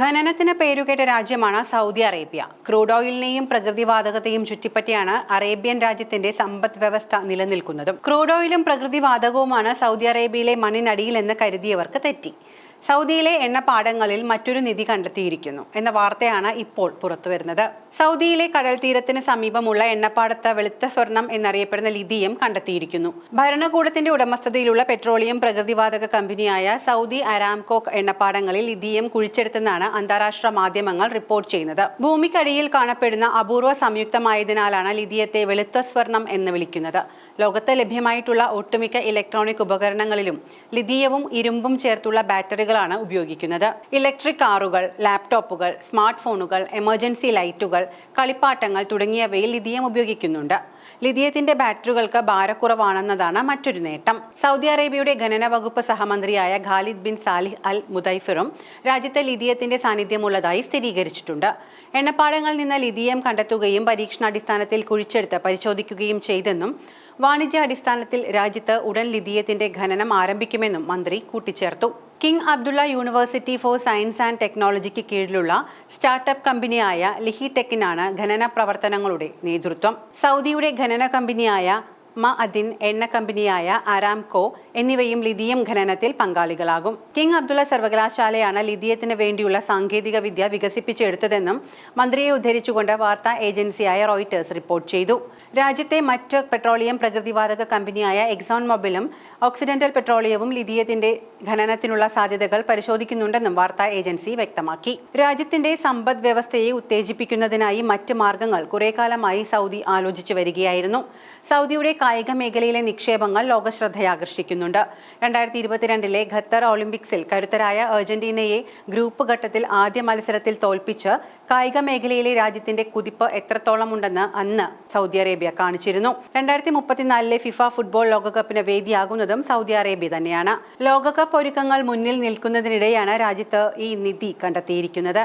ഖനനത്തിന് പേരുകേട്ട രാജ്യമാണ് Saudi Arabia. Crude ഓയിലിനെയും പ്രകൃതിവാതകത്തെയും ചുറ്റിപ്പറ്റിയാണ് അറേബ്യൻ രാജ്യത്തിന്റെ സമ്പദ് വ്യവസ്ഥ നിലനിൽക്കുന്നതും. ക്രൂഡ് ഓയിലും പ്രകൃതിവാതകവുമാണ് സൗദി അറേബ്യയിലെ മണ്ണിനടിയിലെന്ന് കരുതിയവർക്ക് തെറ്റി. സൗദിയിലെ എണ്ണപ്പാടങ്ങളിൽ മറ്റൊരു നിധി കണ്ടെത്തിയിരിക്കുന്നു എന്ന വാർത്തയാണ് ഇപ്പോൾ പുറത്തുവരുന്നത് സൗദിയിലെ കടൽ തീരത്തിന് സമീപമുള്ള എണ്ണപ്പാടത്ത് വെളുത്ത സ്വർണം എന്നറിയപ്പെടുന്ന ലിഥിയം കണ്ടെത്തിയിരിക്കുന്നു. ഭരണകൂടത്തിന്റെ ഉടമസ്ഥതയിലുള്ള പെട്രോളിയം പ്രകൃതിവാതക കമ്പനിയായ സൗദി അരാംകോ എണ്ണപ്പാടങ്ങളിൽ ലിഥിയം കുഴിച്ചെടുത്തെന്നാണ് അന്താരാഷ്ട്ര മാധ്യമങ്ങൾ റിപ്പോർട്ട് ചെയ്യുന്നത്. ഭൂമിക്കടിയിൽ കാണപ്പെടുന്ന അപൂർവ സംയുക്തമായതിനാലാണ് ലിഥിയത്തെ വെളുത്ത സ്വർണം എന്ന് വിളിക്കുന്നത്. ലോകത്ത് ലഭ്യമായിട്ടുള്ള ഒട്ടുമിക്ക ഇലക്ട്രോണിക് ഉപകരണങ്ങളിലും ലിഥിയവും ഇരുമ്പും ചേർത്തുള്ള ബാറ്ററികളാണ് ഉപയോഗിക്കുന്നത്. ഇലക്ട്രിക് കാറുകൾ ലാപ്ടോപ്പുകൾ സ്മാർട്ട് ഫോണുകൾ എമർജൻസി ലൈറ്റുകൾ കളിപ്പാട്ടങ്ങൾ തുടങ്ങിയവയിൽ ലിഥിയം ഉപയോഗിക്കുന്നുണ്ട്. ലിഥിയത്തിന്റെ ബാറ്ററികൾക്ക് ഭാരക്കുറവാണെന്നതാണ് മറ്റൊരു നേട്ടം. സൗദി അറേബ്യയുടെ ഖനന വകുപ്പ് സഹമന്ത്രിയായ ഖാലിദ് ബിൻ സാലിഹ് അൽ മുദൈഫിറും രാജ്യത്തെ ലിഥിയത്തിന്റെ സാന്നിധ്യമുള്ളതായി സ്ഥിരീകരിച്ചിട്ടുണ്ട്. എണ്ണപ്പാടങ്ങളിൽ നിന്ന് ലിഥിയം കണ്ടെത്തുകയും പരീക്ഷണാടിസ്ഥാനത്തിൽ കുഴിച്ചെടുത്ത് പരിശോധിക്കുകയും ചെയ്തെന്നും വാണിജ്യ അടിസ്ഥാനത്തിൽ രാജ്യത്ത് ഉടൻ ലിഥിയത്തിന്റെ ഖനനം ആരംഭിക്കുമെന്നും മന്ത്രി കൂട്ടിച്ചേർത്തു. King Abdullah university for science and ടെക്നോളജിക്ക് കീഴിലുള്ള സ്റ്റാർട്ടപ്പ് കമ്പനിയായ ലിഹി ടെക്കിനാണ് ഖനന പ്രവർത്തനങ്ങളുടെ നേതൃത്വം. സൗദിയുടെ ഖനന കമ്പനിയായ മ അദിൻ എണ്ണ കമ്പനിയായ അരാംകോ എന്നിവയും ലിഥിയം ഖനനത്തിൽ പങ്കാളികളാകും. കിങ് അബ്ദുള്ള സർവകലാശാലയാണ് ലിഥിയത്തിന് വേണ്ടിയുള്ള സാങ്കേതിക വിദ്യ വികസിപ്പിച്ചെടുത്തതെന്നും മന്ത്രിയെ ഉദ്ധരിച്ചുകൊണ്ട് വാർത്താ ഏജൻസിയായ റോയിട്ടേഴ്സ് റിപ്പോർട്ട് ചെയ്തു. രാജ്യത്തെ മറ്റ് പെട്രോളിയം പ്രകൃതിവാതക കമ്പനിയായ എക്സോൺ മൊബിലും ഓക്സിഡന്റൽ പെട്രോളിയവും ലിഥിയത്തിന്റെ ഖനനത്തിനുള്ള സാധ്യതകൾ പരിശോധിക്കുന്നുണ്ടെന്നും വാർത്താ ഏജൻസി വ്യക്തമാക്കി. രാജ്യത്തിന്റെ സമ്പദ് വ്യവസ്ഥയെ ഉത്തേജിപ്പിക്കുന്നതിനായി മറ്റ് മാർഗങ്ങൾ കുറെ കാലമായി സൗദി ആലോചിച്ചു വരികയായിരുന്നു. സൗദിയുടെ കായിക മേഖലയിലെ നിക്ഷേപങ്ങൾ ലോകശ്രദ്ധയാകർഷിക്കുന്നുണ്ട്. രണ്ടായിരത്തി ഇരുപത്തിരണ്ടിലെ ഖത്തർ ഒളിമ്പിക്സിൽ കരുത്തരായ അർജന്റീനയെ ഗ്രൂപ്പ് ഘട്ടത്തിൽ ആദ്യ മത്സരത്തിൽ തോൽപ്പിച്ച് കായിക മേഖലയിലെ രാജ്യത്തിന്റെ കുതിപ്പ് എത്രത്തോളം ഉണ്ടെന്ന് അന്ന് സൗദി അറേബ്യ കാണിച്ചിരുന്നു. രണ്ടായിരത്തി മുപ്പത്തിനാലിലെ ഫിഫ ഫുട്ബോൾ ലോകകപ്പിന് വേദിയാകുന്നതും സൗദി അറേബ്യ തന്നെയാണ്. ലോകകപ്പ് ഒരുക്കങ്ങൾ മുന്നിൽ നിൽക്കുന്നതിനിടെയാണ് രാജ്യത്ത് ഈ നിധി കണ്ടെത്തിയിരിക്കുന്നത്.